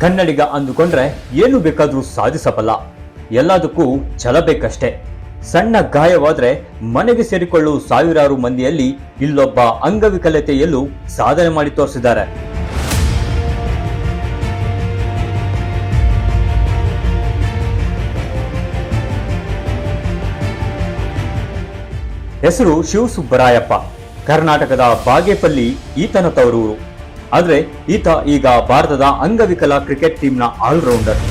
ಕನ್ನಡಿಗ ಅಂದುಕೊಂಡ್ರೆ ಏನು ಬೇಕಾದ್ರೂ ಸಾಧಿಸಬಲ್ಲ. ಎಲ್ಲದಕ್ಕೂ ಛಲ ಬೇಕಷ್ಟೇ. ಸಣ್ಣ ಗಾಯವಾದ್ರೆ ಮನೆಗೆ ಸೇರಿಕೊಳ್ಳುವ ಸಾವಿರಾರು ಮಂದಿಯಲ್ಲಿ ಇಲ್ಲೊಬ್ಬ ಅಂಗವಿಕಲತೆಯಲ್ಲೂ ಸಾಧನೆ ಮಾಡಿ ತೋರಿಸಿದ್ದಾರೆ. ಹೆಸರು ಶಿವಸುಬ್ಬರಾಯಪ್ಪ. ಕರ್ನಾಟಕದ ಬಾಗೇಪಲ್ಲಿ ಈತನ ತವರೂರು. ಆದ್ರೆ ಈತ ಈಗ ಭಾರತದ ಅಂಗವಿಕಲ ಕ್ರಿಕೆಟ್ ಟೀಮ್ನ ಆಲ್ರೌಂಡರ್.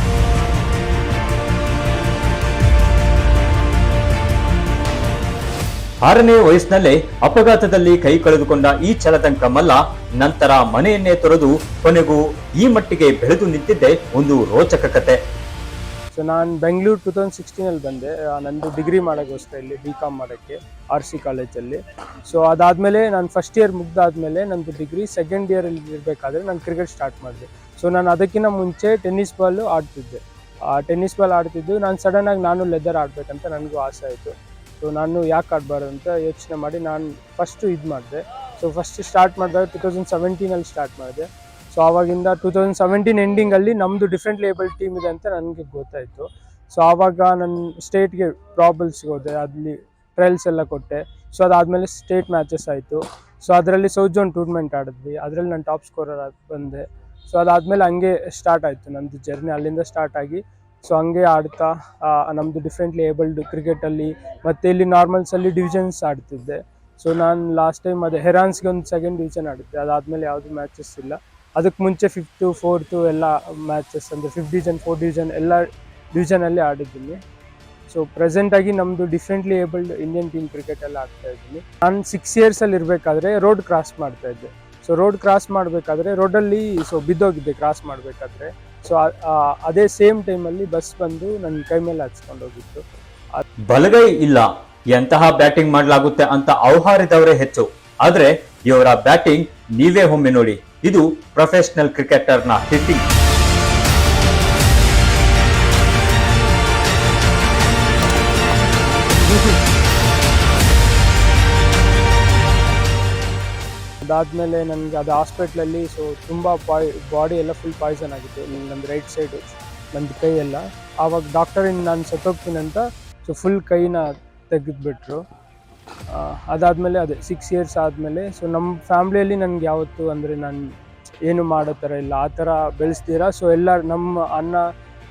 ಆರನೇ ವಯಸ್ಸಿನಲ್ಲೇ ಅಪಘಾತದಲ್ಲಿ ಕೈ ಕಳೆದುಕೊಂಡ ಈ ಚಲತಂಕ ಮಲ್ಲ ನಂತರ ಮನೆಯನ್ನೇ ತೊರೆದು ಕೊನೆಗೂ ಈ ಮಟ್ಟಿಗೆ ಬೆಳೆದು ನಿಂತಿದ್ದೆ ಒಂದು ರೋಚಕ ಕತೆ. ಸೊ ನಾನು ಬೆಂಗಳೂರು ಟೂ ತೌಸಂಡ್ ಸಿಕ್ಸ್ಟೀನಲ್ಲಿ ಬಂದೆ. ನಂದು ಡಿಗ್ರಿ ಮಾಡೋಕ್ಕೋಸ್ಕರ ಇಲ್ಲಿ ಬಿ ಕಾಮ್ ಮಾಡೋಕ್ಕೆ ಆರ್ ಸಿ ಕಾಲೇಜಲ್ಲಿ ಸೊ ಅದಾದಮೇಲೆ ನಾನು ಫಸ್ಟ್ ಇಯರ್ ಮುಗ್ದಾದ್ಮೇಲೆ ನಂದು ಡಿಗ್ರಿ ಸೆಕೆಂಡ್ ಇಯರಲ್ಲಿ ಇರಬೇಕಾದ್ರೆ ನಾನು ಕ್ರಿಕೆಟ್ ಸ್ಟಾರ್ಟ್ ಮಾಡಿದೆ. ಸೊ ನಾನು ಅದಕ್ಕಿಂತ ಮುಂಚೆ ಟೆನ್ನಿಸ್ ಬಾಲು ಆಡ್ತಿದ್ದೆ. ಆ ಟೆನ್ನಿಸ್ ಬಾಲ್ ಆಡ್ತಿದ್ದು ನಾನು ಸಡನ್ನಾಗಿ ನಾನು ಲೆದರ್ ಆಡಬೇಕಂತ ನನಗೂ ಆಸೆ ಆಯಿತು. ಸೊ ನಾನು ಯಾಕೆ ಆಡಬಾರ್ದು ಅಂತ ಯೋಚನೆ ಮಾಡಿ ನಾನು ಫಸ್ಟು ಇದು ಮಾಡಿದೆ. ಸೊ ಫಸ್ಟ್ ಸ್ಟಾರ್ಟ್ ಮಾಡಿದಾಗ ಟೂ ತೌಸಂಡ್ ಸೆವೆಂಟೀನಲ್ಲಿ ಸ್ಟಾರ್ಟ್ ಮಾಡಿದೆ. ಸೊ ಆವಾಗಿಂದ ಟೂ ತೌಸಂಡ್ ಸೆವೆಂಟೀನ್ ಎಂಡಿಂಗಲ್ಲಿ ನಮ್ಮದು ಡಿಫ್ರೆಂಟ್ ಲೇಬಲ್ ಟೀಮ್ ಇದೆ ಅಂತ ನನಗೆ ಗೊತ್ತಾಯಿತು. ಸೊ ಆವಾಗ ನಾನು ಸ್ಟೇಟ್ಗೆ ಪ್ರಾಬಲ್ಸ್ಗೆ ಹೋದೆ, ಅಲ್ಲಿ ಟ್ರಯಲ್ಸ್ ಎಲ್ಲ ಕೊಟ್ಟೆ. ಸೊ ಅದಾದಮೇಲೆ ಸ್ಟೇಟ್ ಮ್ಯಾಚಸ್ ಆಯಿತು. ಸೊ ಅದರಲ್ಲಿ ಸೌತ್ ಜೋನ್ ಟೂರ್ನಮೆಂಟ್ ಆಡಿದ್ವಿ. ಅದರಲ್ಲಿ ನಾನು ಟಾಪ್ ಸ್ಕೋರರ್ ಬಂದೆ. ಸೊ ಅದಾದಮೇಲೆ ಹಂಗೆ ಸ್ಟಾರ್ಟ್ ಆಯಿತು ನಂದು ಜರ್ನಿ ಅಲ್ಲಿಂದ ಸ್ಟಾರ್ಟ್ ಆಗಿ ಸೊ ಹಂಗೆ ಆಡ್ತಾ ನಮ್ಮದು ಡಿಫ್ರೆಂಟ್ ಲೇಬಲ್ಡ್ ಕ್ರಿಕೆಟಲ್ಲಿ ಮತ್ತು ಇಲ್ಲಿ ನಾರ್ಮಲ್ಸಲ್ಲಿ ಡಿವಿಷನ್ಸ್ ಆಡ್ತಿದ್ದೆ. ಸೊ ನಾನು ಲಾಸ್ಟ್ ಟೈಮ್ ಅದೇ ಹೆರಾನ್ಸ್ಗೆ ಒಂದು ಸೆಕೆಂಡ್ ಡಿವಿಷನ್ ಆಡಿದ್ದೆ. ಅದಾದಮೇಲೆ ಯಾವುದು ಮ್ಯಾಚಸ್ ಇಲ್ಲ. ಅದಕ್ಕೆ ಮುಂಚೆ ಫಿಫ್ತು ಫೋರ್ತು ಎಲ್ಲ ಮ್ಯಾಚಸ್ ಅಂದರೆ ಫಿಫ್ತ್ ಡಿವಿಷನ್ ಫೋರ್ತ್ ಡಿವಿಷನ್ ಎಲ್ಲ ಡಿವಿಷನಲ್ಲಿ ಆಡಿದ್ದೀನಿ. ಸೊ ಪ್ರೆಸೆಂಟಾಗಿ ನಮ್ಮದು ಡಿಫ್ರೆಂಟ್ಲಿ ಏಬಲ್ಡ್ ಇಂಡಿಯನ್ ಟೀಮ್ ಕ್ರಿಕೆಟಲ್ಲಿ ಆಗ್ತಾ ಇದ್ದೀನಿ. ನಾನು ಸಿಕ್ಸ್ ಇಯರ್ಸಲ್ಲಿ ಇರಬೇಕಾದ್ರೆ ರೋಡ್ ಕ್ರಾಸ್ ಮಾಡ್ತಾ ಇದ್ದೆ. ಸೊ ರೋಡ್ ಕ್ರಾಸ್ ಮಾಡಬೇಕಾದ್ರೆ ರೋಡಲ್ಲಿ ಸೊ ಬಿದ್ದೋಗಿದ್ದೆ ಕ್ರಾಸ್ ಮಾಡಬೇಕಾದ್ರೆ. ಸೊ ಅದೇ ಸೇಮ್ ಟೈಮಲ್ಲಿ ಬಸ್ ಬಂದು ನನ್ನ ಕೈ ಮೇಲೆ ಹಚ್ಕೊಂಡು ಹೋಗಿತ್ತು. ಬಲಗೈ ಇಲ್ಲ, ಎಂತಹ ಬ್ಯಾಟಿಂಗ್ ಮಾಡಲಾಗುತ್ತೆ ಅಂತ ಔಹಾರಿದವರೇ ಹೆಚ್ಚು. ಆದರೆ, ಇವರ ಬ್ಯಾಟಿಂಗ್ ನೀವೇ ಒಮ್ಮೆ ನೋಡಿ. ಇದು ಪ್ರೊಫೆಷನಲ್ ಕ್ರಿಕೆಟರ್ನ ಹಿಟ್ಟಿಂಗ್ ಅದಾದಮೇಲೆ ನನಗೆ ಅದು ಹಾಸ್ಪಿಟ್ಲಲ್ಲಿ ಸೊ ತುಂಬ ಪಾಯ್ ಬಾಡಿ ಎಲ್ಲ ಫುಲ್ ಪಾಯ್ಸನ್ ಆಗಿತ್ತು. ನಂದು ರೈಟ್ ಸೈಡು ನಂದು ಕೈ ಎಲ್ಲ ಆವಾಗ ಡಾಕ್ಟರಿಂದ ನಾನು ಸತ್ತೋಗ್ತೀನಿ ಅಂತ ಸೊ ಫುಲ್ ಕೈನ ತೆಗೆದುಬಿಟ್ರು. ಅದಾದಮೇಲೆ ಅದೇ ಸಿಕ್ಸ್ ಇಯರ್ಸ್ ಆದಮೇಲೆ ಸೊ ನಮ್ಮ ಫ್ಯಾಮ್ಲಿಯಲ್ಲಿ ನನಗೆ ಯಾವತ್ತು ಅಂದರೆ ನಾನು ಏನು ಮಾಡೋ ಥರ ಇಲ್ಲ, ಆ ಥರ ಬೆಳೆಸ್ತೀರಾ? ಸೊ ಎಲ್ಲ ನಮ್ಮ ಅಣ್ಣ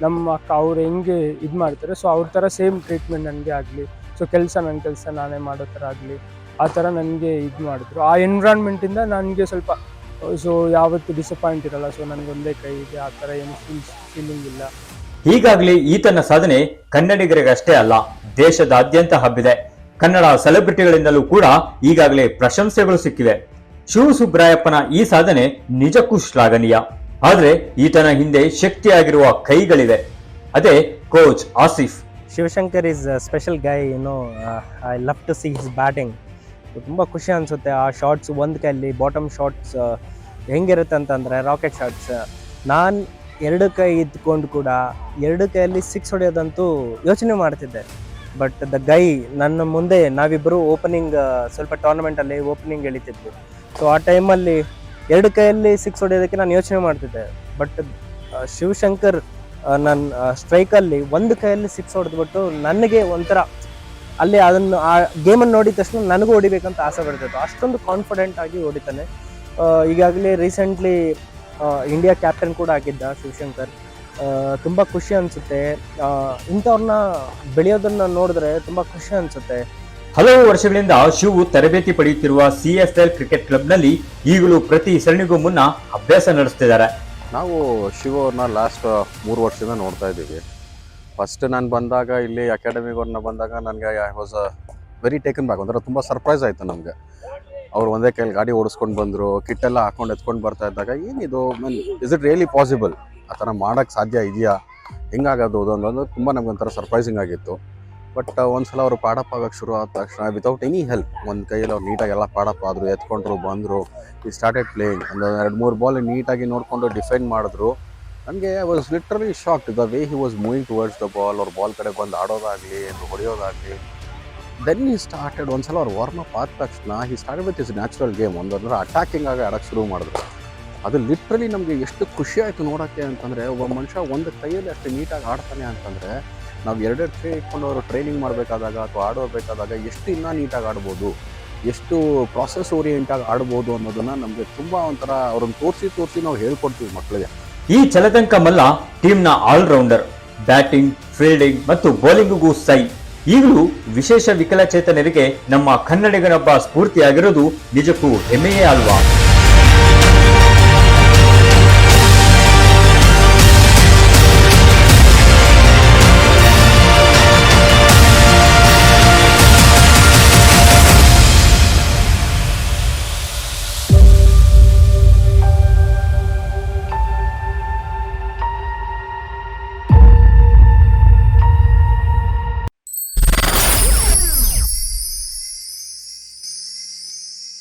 ನಮ್ಮ ಅಕ್ಕ ಅವ್ರು ಹೆಂಗೆ ಇದು ಮಾಡ್ತಾರೆ? ಸೊ ಅವ್ರ ಥರ ಸೇಮ್ ಟ್ರೀಟ್ಮೆಂಟ್ ನನಗೆ ಆಗಲಿ. ಸೊ ಕೆಲಸ ನನ್ನ ಕೆಲಸ ನಾನೇ ಮಾಡೋ ಥರ ಆಗಲಿ. ಆ ಥರ ನನಗೆ ಇದು ಮಾಡಿದ್ರು. ಆ ಎನ್ವಿರಾನ್ಮೆಂಟಿಂದ ನನಗೆ ಸ್ವಲ್ಪ ಸೊ ಯಾವತ್ತು ಡಿಸಪಾಯಿಂಟ್ ಇರಲ್ಲ. ಸೊ ನನಗೊಂದೇ ಕೈ ಇದೆ, ಆ ಥರ ಏನು ಫೀಲ್ ಫೀಲಿಂಗ್ ಇಲ್ಲ. ಹೀಗಾಗ್ಲಿ ಈತನ ಸಾಧನೆ ಕನ್ನಡಿಗರಿಗಷ್ಟೇ ಅಲ್ಲ, ದೇಶದಾದ್ಯಂತ ಹಬ್ಬಿದೆ. ಕನ್ನಡ ಸೆಲೆಬ್ರಿಟಿಗಳಿಂದಲೂ ಕೂಡ ಈಗಾಗಲೇ ಪ್ರಶಂಸೆಗಳು ಸಿಕ್ಕಿವೆ. ಶಿವಸುಬ್ರಾಯಪ್ಪನ ಈ ಸಾಧನೆ ನಿಜಕ್ಕೂ ಶ್ಲಾಘನೀಯ. ಆದರೆ ಈತನ ಹಿಂದೆ ಶಕ್ತಿಯಾಗಿರುವ ಕೈಗಳಿವೆ. ಅದೇ coach Asif. Shivashankar is special guy ಏನೋ I love to see his batting ತುಂಬ ಖುಷಿ ಅನಿಸುತ್ತೆ ಆ ಶಾರ್ಟ್ಸ್ ಒಂದು ಕೈಯಲ್ಲಿ ಬಾಟಮ್ ಶಾರ್ಟ್ಸ್ ಹೆಂಗಿರುತ್ತೆ ಅಂತಂದರೆ ರಾಕೆಟ್ ಶಾರ್ಟ್ಸ್ ನಾನು ಎರಡು ಕೈ ಇದ್ಕೊಂಡು ಕೂಡ ಎರಡು ಕೈಯಲ್ಲಿ ಸಿಕ್ಸ್ ಹೊಡೆಯೋದಂತೂ ಯೋಚನೆ ಮಾಡ್ತಿದ್ದೆ. ಬಟ್ ದ ಗೈ ನನ್ನ ಮುಂದೆ ನಾವಿಬ್ಬರು ಓಪನಿಂಗ್ ಸ್ವಲ್ಪ ಟೂರ್ನಮೆಂಟಲ್ಲಿ ಓಪನಿಂಗ್ ಎಳಿತಿದ್ವಿ. ಸೊ ಆ ಟೈಮಲ್ಲಿ ಎರಡು ಕೈಯಲ್ಲಿ ಸಿಕ್ಸ್ ಹೊಡೆಯೋದಕ್ಕೆ ನಾನು ಯೋಚನೆ ಮಾಡ್ತಿದ್ದೆ. ಬಟ್ ಶಿವಶಂಕರ್ ನನ್ನ ಸ್ಟ್ರೈಕಲ್ಲಿ ಒಂದು ಕೈಯಲ್ಲಿ ಸಿಕ್ಸ್ ಹೊಡೆದ್ಬಿಟ್ಟು ನನಗೆ ಒಂಥರ ಅಲ್ಲಿ ಅದನ್ನು, ಆ ಗೇಮನ್ನು ನೋಡಿದ ತಕ್ಷಣ ನನಗೂ ಹೊಡಿಬೇಕಂತ ಆಸೆ ಬರ್ತಿತ್ತು ಅಷ್ಟೊಂದು ಕಾನ್ಫಿಡೆಂಟ್ ಆಗಿ ಹೊಡಿತಾನೆ. ಈಗಾಗಲೇ ರೀಸೆಂಟ್ಲಿ ಇಂಡಿಯಾ ಕ್ಯಾಪ್ಟನ್ ಕೂಡ ಆಗಿದ್ದ ಶಿವಶಂಕರ್. ತುಂಬ ಖುಷಿ ಅನಿಸುತ್ತೆ. ಇಂಥವ್ರನ್ನ ಬೆಳೆಯೋದನ್ನ ನೋಡಿದ್ರೆ ತುಂಬ ಖುಷಿ ಅನಿಸುತ್ತೆ. ಹಲವು ವರ್ಷಗಳಿಂದ ಶಿವು ತರಬೇತಿ ಪಡೆಯುತ್ತಿರುವ ಸಿ ಎಸ್ ಎಲ್ ಕ್ರಿಕೆಟ್ ಕ್ಲಬ್ನಲ್ಲಿ ಈಗಲೂ ಪ್ರತಿ ಸರಣಿಗೂ ಮುನ್ನ ಅಭ್ಯಾಸ ನಡೆಸ್ತಿದ್ದಾರೆ. ನಾವು ಶಿವ ಅವ್ರನ್ನ ಲಾಸ್ಟ್ ಮೂರು ವರ್ಷದಿಂದ ನೋಡ್ತಾ ಇದ್ದೀವಿ. ಫಸ್ಟ್ ನಾನು ಬಂದಾಗ ಇಲ್ಲಿ ಅಕಾಡೆಮಿಗೆ ಅವ್ರನ್ನ ಬಂದಾಗ ನನಗೆ I was very taken back ಒಂಥರ ತುಂಬ ಸರ್ಪ್ರೈಸ್ ಆಯಿತು ನಮಗೆ. ಅವ್ರು ಒಂದೇ ಕೈಯಲ್ಲಿ ಗಾಡಿ ಓಡಿಸ್ಕೊಂಡು ಬಂದರು ಕಿಟ್ಟೆಲ್ಲ ಹಾಕೊಂಡು ಎತ್ಕೊಂಡು ಬರ್ತಾ ಇದ್ದಾಗ ಏನಿದು mean is it really possible ಆ ಥರ ಮಾಡೋಕ್ಕೆ ಸಾಧ್ಯ ಇದೆಯಾ? ಹೆಂಗಾಗೋದು ಅದೊಂದು ತುಂಬ ನಮ್ಗೆ ಒಂಥರ ಸರ್ಪ್ರೈಸಿಂಗ್ ಆಗಿತ್ತು. ಬಟ್ ಒಂದ್ಸಲ ಅವರು ಪಾಡಪ್ಪ ಆಗೋಕ್ಕೆ ಶುರು ಆದ ತಕ್ಷಣ ವಿತೌಟ್ ಎನಿ ಹೆಲ್ಪ್ ಒಂದು ಕೈಯಲ್ಲಿ ಅವ್ರು ನೀಟಾಗೆಲ್ಲ ಪಾಡಪ್ಪ, ಆದರು ಎತ್ಕೊಂಡ್ರು, ಬಂದರು ಈ ಸ್ಟಾರ್ಟೆಡ್ ಪ್ಲೇಯಿಂಗ್ ಒಂದು ಎರಡು ಮೂರು ಬಾಲ್ ನೀಟಾಗಿ ನೋಡಿಕೊಂಡು ಡಿಫೆಂಡ್ ಮಾಡಿದ್ರು. ನನಗೆ I was literally shocked the way he was moving towards the ball ಅವ್ರ ಬಾಲ್ ಕಡೆ ಬಂದು ಆಡೋದಾಗಲಿ ಏನು ಹೊಡೆಯೋದಾಗಲಿ. ದೆನ್ ಈ ಸ್ಟಾರ್ಟೆಡ್ ಒಂದ್ಸಲ ಅವ್ರು ವಾರ್ಮ್ ಅಪ್ ಆದ ತಕ್ಷಣ he start with is natural game ಒಂದೊಂದ್ರೆ attacking ಆಗಿ ಆಡೋಕ್ಕೆ ಶುರು ಮಾಡಿದ್ರು. ಅದು ಲಿಟ್ರಲಿ ನಮಗೆ ಎಷ್ಟು ಖುಷಿ ಆಯಿತು ನೋಡೋಕ್ಕೆ ಅಂತಂದರೆ, ಒಬ್ಬ ಮನುಷ್ಯ ಒಂದು ಕೈಯಲ್ಲಿ ಅಷ್ಟು ನೀಟಾಗಿ ಆಡ್ತಾನೆ ಅಂತಂದರೆ, ನಾವು ಎರಡೆರಡು ಕೈ ಇಟ್ಕೊಂಡು ಅವರು ಟ್ರೈನಿಂಗ್ ಮಾಡಬೇಕಾದಾಗ ಅಥವಾ ಆಡೋಬೇಕಾದಾಗ ಎಷ್ಟು ಇನ್ನೂ ನೀಟಾಗಿ ಆಡ್ಬೋದು, ಎಷ್ಟು ಪ್ರಾಸೆಸ್ ಓರಿಯೆಂಟಾಗಿ ಆಡ್ಬೋದು ಅನ್ನೋದನ್ನು ನಮಗೆ ತುಂಬ ಒಂಥರ ಅವ್ರನ್ನ ತೋರಿಸಿ ತೋರಿಸಿ ನಾವು ಹೇಳ್ಕೊಡ್ತೀವಿ ಮಕ್ಕಳಿಗೆ ಈ ಚಲತಂಕ ಮಲ್ಲ ಟೀಮ್ನ ಆಲ್ರೌಂಡರ್ ಬ್ಯಾಟಿಂಗ್ ಫೀಲ್ಡಿಂಗ್ ಮತ್ತು ಬೌಲಿಂಗ್ಗೂ ಸೈ. ಈಗಲೂ ವಿಶೇಷ ವಿಕಲಚೇತನರಿಗೆ ನಮ್ಮ ಕನ್ನಡಿಗನೊಬ್ಬ ಸ್ಫೂರ್ತಿಯಾಗಿರೋದು ನಿಜಕ್ಕೂ ಹೆಮ್ಮೆಯೇ ಅಲ್ವಾ?